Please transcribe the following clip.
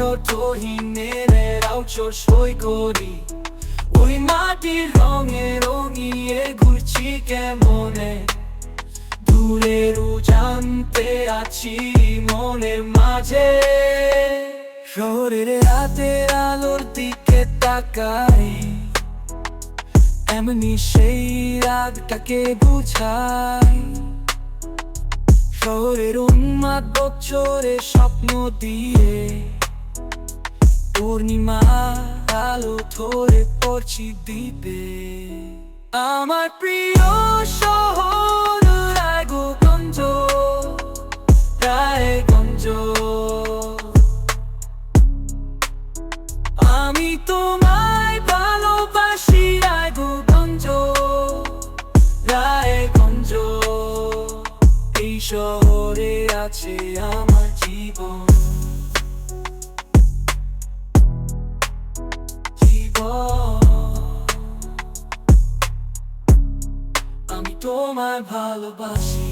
অর্থহীনেরাও চোর সই করি। ওই মাটির রঙে রঙিয়ে ঘুরছি কেমনে? দূরের জানতে আছি মনের মাঝে। শহরের রাতের আলোর দিকে তাকাই। এমনি সেই রাগটাকে বুঝাই। শহরের উন্মাদ বছরে স্বপ্ন দিয়ে পূর্ণিমা আলো ধরে পড়ছি দ্বীপে। আমার প্রিয় শহর রায়গঞ্জ রায়গঞ্জ। আমি তোমায় শহরে আছে আমার জীবন। আমি তোমায় ভালোবাসি।